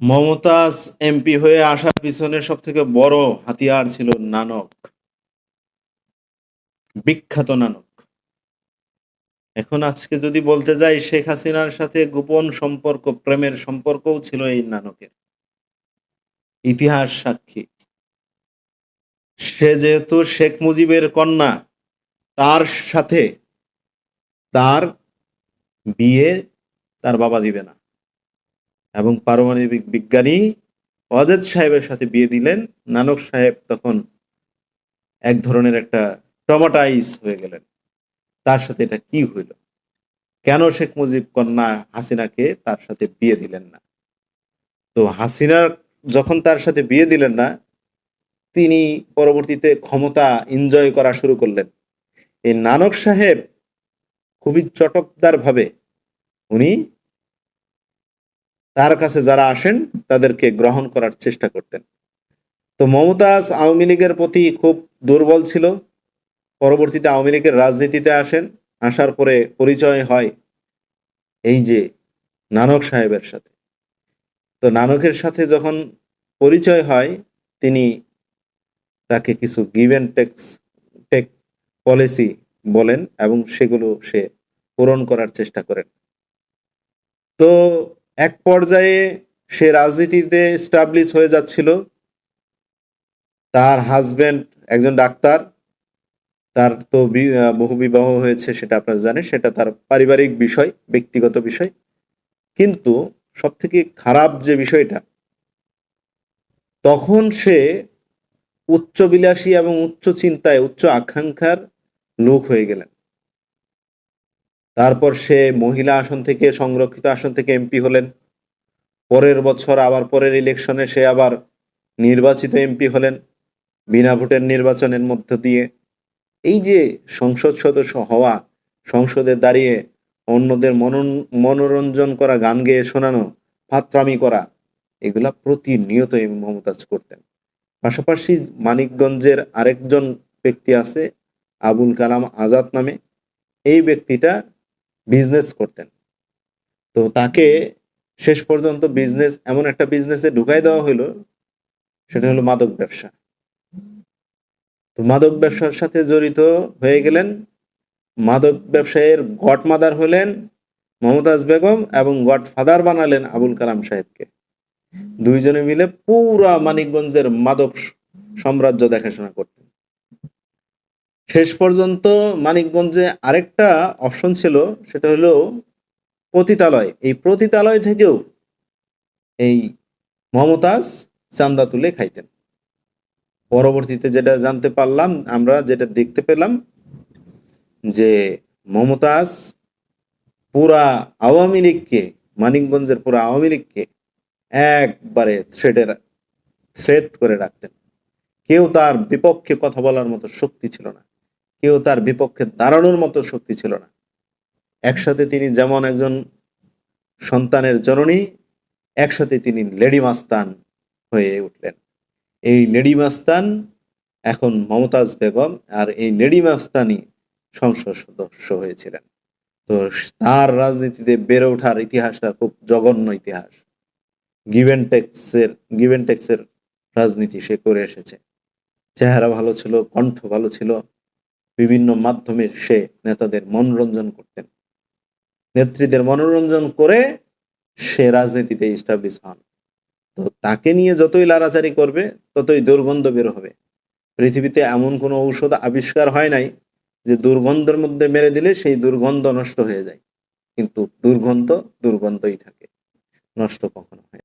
Mumtaz MP হয়ে আসার পিছনে সব থেকে বড় হাতিয়ার ছিল নানক। বিখ্যাত নানক। এখন আজকে যদি বলতে যাই, শেখ হাসিনার সাথে গোপন সম্পর্ক, প্রেমের সম্পর্কও ছিল এই নানকের। ইতিহাস সাক্ষী। সে যেহেতু শেখ মুজিবের কন্যা, তার সাথে তার বিয়ে তার বাবা দিবে না। এবং পারমাণবিক বিজ্ঞানী অজেদ সাহেবের সাথে বিয়ে দিলেন। নানক সাহেব তখন এক ধরনের একটা টমাটাইজ হয়ে গেলেন। তার সাথে এটা কি হইল? কেন শেখ মুজিব কন্যা হাসিনাকে তার সাথে বিয়ে দিলেন না? তো হাসিনা যখন তার সাথে বিয়ে দিলেন না, তিনি পরবর্তীতে ক্ষমতা এনজয় করা শুরু করলেন। এই নানক সাহেব খুবই চটকদার ভাবে উনি তার কাছে যারা আসেন, তাদেরকে গ্রহণ করার চেষ্টা করতেন। তো মমতাজ আওয়ামী লীগের প্রতি খুব দুর্বল ছিল। পরবর্তীতে আওয়ামী লীগের রাজনীতিতে আসেন। আসার পরে পরিচয় হয় এই যে নানক সাহেবের সাথে। তো নানকের সাথে যখন পরিচয় হয়, তিনি তাকে কিছু give and takes take policy বলেন এবং সেগুলো সে পূরণ করার চেষ্টা করেন। তো এক পর্যায়ে সে রাজনীতিতে স্টাবলিশ হয়ে যাচ্ছিল। তার হাজবেন্ড একজন ডাক্তার। তার তো বহু বিবাহ হয়েছে সেটা আপনারা জানেন, সেটা তার পারিবারিক বিষয়, ব্যক্তিগত বিষয়। কিন্তু সব থেকে খারাপ যে বিষয়টা, তখন সে উচ্চবিলাসী এবং উচ্চ চিন্তায়, উচ্চ আকাঙ্ক্ষার লোক হয়ে গেলেন। তারপর সে মহিলা আসন থেকে, সংরক্ষিত আসন থেকে এমপি হলেন। পরের বছর আবার পরের ইলেকশনে সে আবার নির্বাচিত এমপি হলেন, বিনা ভোটের নির্বাচনের মধ্য দিয়ে। এই যে সংসদ সদস্য হওয়া, সংসদে দাঁড়িয়ে অন্যদের মনোরঞ্জন করা, গান গেয়ে শোনানো, ফাত্রামি করা, এগুলা প্রতিনিয়ত এই মমতাজ করতেন। পাশাপাশি মানিকগঞ্জের আরেকজন ব্যক্তি আছে, আবুল কালাম আজাদ নামে। এই ব্যক্তিটা বিজনেস করতেন। তো তাকে শেষ পর্যন্ত বিজনেস এমন একটা বিজনেসে ঢুকাই দেওয়া হলো সেটা হলো মাদক ব্যবসা। তো মাদক ব্যবসার সাথে জড়িত হয়ে গেলেন, মাদক ব্যবসায়ের গড মাদার হলেন মমতাজ বেগম এবং গড ফাদার বানালেন আবুল কালাম সাহেবকে। দুইজনে মিলে পুরা মানিকগঞ্জের মাদক সাম্রাজ্য দেখাশোনা করতেন। শেষ পর্যন্ত মানিকগঞ্জে আরেকটা অপশন ছিল, সেটা হলো পতিতালয়। এই পতিতালয় থেকেও এই মমতাজ চান্দা তুলে খাইতেন। পরবর্তীতে যেটা জানতে পারলাম, আমরা যেটা দেখতে পেলাম, যে মমতাজ পুরা আওয়ামী লীগকে, মানিকগঞ্জের পুরা আওয়ামী লীগকে একবারে থ্রেডের থ্রেড করে রাখতেন। কেউ তার বিপক্ষে কথা বলার মতো শক্তি ছিল না। কেউ তার বিপক্ষে দাঁড়ানোর মতো শক্তি ছিল না। একসাথে তিনি যেমন একজন সন্তানের জননী, একসাথে তিনি লেডি মাস্তান হয়ে উঠলেন। এই লেডি মাস্তান এখন মমতাজ বেগম আর এই লেডি মাস্তানি সংসদ সদস্য হয়েছিলেন। তো তার রাজনীতিতে বেড়ে ওঠার ইতিহাসটা খুব জঘন্য ইতিহাস। গিভেন টেক্সের গিভেন টেক্সের রাজনীতি সে করে এসেছে। চেহারা ভালো ছিল, কণ্ঠ ভালো ছিল। বিভিন্ন মাধ্যমে সে নেতাদের মনোরঞ্জন করতেন। নেত্রীদের মনোরঞ্জন করে সে রাজনীতিতে স্টাবলিশ হন। তো তাকে নিয়ে যতই লাড়াচাড়ি করবে, ততই দুর্গন্ধ বের হবে। পৃথিবীতে এমন কোনো ঔষধ আবিষ্কার হয় নাই যে দুর্গন্ধের মধ্যে মেরে দিলে সেই দুর্গন্ধ নষ্ট হয়ে যায়। কিন্তু দুর্গন্ধ দুর্গন্ধই থাকে। নষ্ট কখনো হয়।